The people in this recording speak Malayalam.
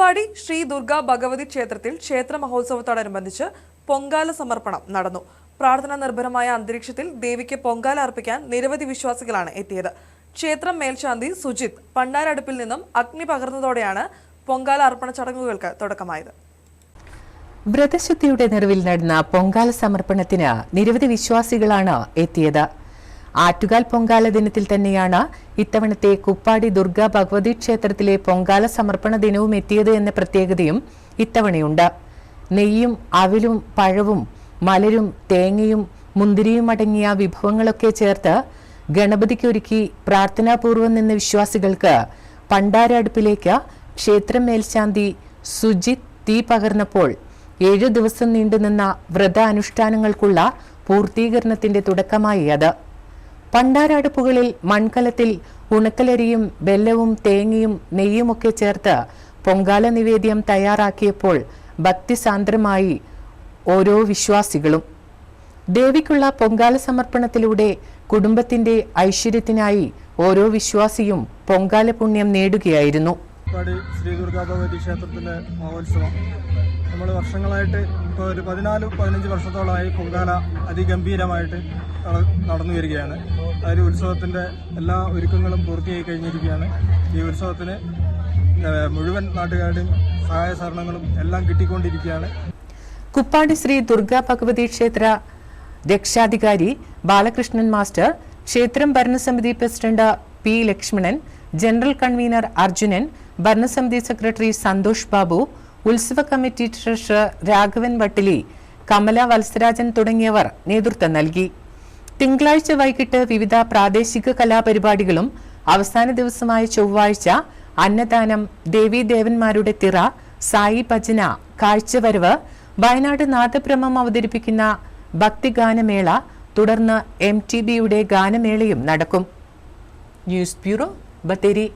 കുപ്പാടി ശ്രീ ദുർഗാ ഭഗവതി ക്ഷേത്രത്തിൽ ക്ഷേത്ര മഹോത്സവത്തോടനുബന്ധിച്ച് പൊങ്കാല സമർപ്പണം നടന്നു. പ്രാർത്ഥന നിർഭരമായ അന്തരീക്ഷത്തിൽ ദേവിക്ക് പൊങ്കാല അർപ്പിക്കാൻ നിരവധി വിശ്വാസികളാണ് എത്തിയത്. ക്ഷേത്രം മേൽശാന്തി സുജിത് പണ്ടാരടുപ്പിൽ നിന്നും അഗ്നി പകർന്നതോടെയാണ് പൊങ്കാല അർപ്പണ ചടങ്ങുകൾക്ക് തുടക്കമായത്. വ്രതശുദ്ധിയുടെ നിറവിൽ നടന്ന പൊങ്കാല സമർപ്പണത്തിന് നിരവധി വിശ്വാസികളാണ് എത്തിയത്. ആറ്റുകാൽ പൊങ്കാല ദിനത്തിൽ തന്നെയാണ് ഇത്തവണത്തെ കുപ്പാടി ദുർഗ ഭഗവതി ക്ഷേത്രത്തിലെ പൊങ്കാല സമർപ്പണ ദിനവും എത്തിയത് എന്ന പ്രത്യേകതയും ഇത്തവണയുണ്ട്. നെയ്യും അവിലും പഴവും മലരും തേങ്ങയും മുന്തിരിയും അടങ്ങിയ വിഭവങ്ങളൊക്കെ ചേർത്ത് ഗണപതിക്ക് ഒരുക്കി പ്രാർത്ഥനാപൂർവം നിന്ന വിശ്വാസികൾക്ക് പണ്ടാര അടുപ്പിലേക്ക് ക്ഷേത്രം മേൽശാന്തി സുജിത് തീ പകർന്നപ്പോൾ ഏഴു ദിവസം നീണ്ടുനിന്ന വ്രത അനുഷ്ഠാനങ്ങൾക്കുള്ള പൂർത്തീകരണത്തിന്റെ തുടക്കമായി അത്. പണ്ടാരടുപ്പുകളിൽ മൺകലത്തിൽ ഉണക്കലരിയും വെല്ലവും തേങ്ങയും നെയ്യുമൊക്കെ ചേർത്ത് പൊങ്കാല നിവേദ്യം തയ്യാറാക്കിയപ്പോൾ ഭക്തിസാന്ദ്രമായി ഓരോ വിശ്വാസികളും. ദേവിക്കുള്ള പൊങ്കാല സമർപ്പണത്തിലൂടെ കുടുംബത്തിന്റെ ഐശ്വര്യത്തിനായി ഓരോ വിശ്വാസിയും പൊങ്കാല പുണ്യം നേടുകയായിരുന്നു. ശ്രീ ദുർഗാ ഭഗവതി ക്ഷേത്രത്തിലെ മഹോത്സവം. നമ്മൾ വർഷങ്ങളായിട്ട് ഇപ്പോൾ ഒരു പതിനാല് പതിനഞ്ച് വർഷത്തോളമായി പൊങ്കാല അതിഗംഭീരമായിട്ട് നടന്നു വരികയാണ്. ഒരു ഉത്സവത്തിന്റെ എല്ലാ ഒരുക്കങ്ങളും പൂർത്തിയായി കഴിഞ്ഞിരിക്കുകയാണ്. ഈ ഉത്സവത്തിന് മുഴുവൻ നാട്ടുകാരുടെയും സഹായ സഹകരണങ്ങളും എല്ലാം കിട്ടിക്കൊണ്ടിരിക്കുകയാണ്. കുപ്പാടി ശ്രീ ദുർഗാ ഭഗവതി ക്ഷേത്ര രക്ഷാധികാരി ബാലകൃഷ്ണൻ മാസ്റ്റർ ക്ഷേത്രം ഭരണസമിതി president P Lakshmanan general convener Arjunan ഭരണസമിതി സെക്രട്ടറി സന്തോഷ് ബാബു ഉത്സവ കമ്മിറ്റി ട്രഷറർ രാഘവൻ വട്ടിലി കമല വത്സരാജൻ തുടങ്ങിയവർ നേതൃത്വം നൽകി. തിങ്കളാഴ്ച വൈകിട്ട് വിവിധ പ്രാദേശിക കലാപരിപാടികളും അവസാന ദിവസമായ ചൊവ്വാഴ്ച അന്നദാനം ദേവീദേവന്മാരുടെ തിറ സായി ഭജന കാഴ്ചവരവ് വയനാട് നാദബ്രഹ്മം അവതരിപ്പിക്കുന്ന ഭക്തിഗാനമേള തുടർന്ന് എം ടി ബിയുടെ ഗാനമേളയും നടക്കും. News bureau Bathery.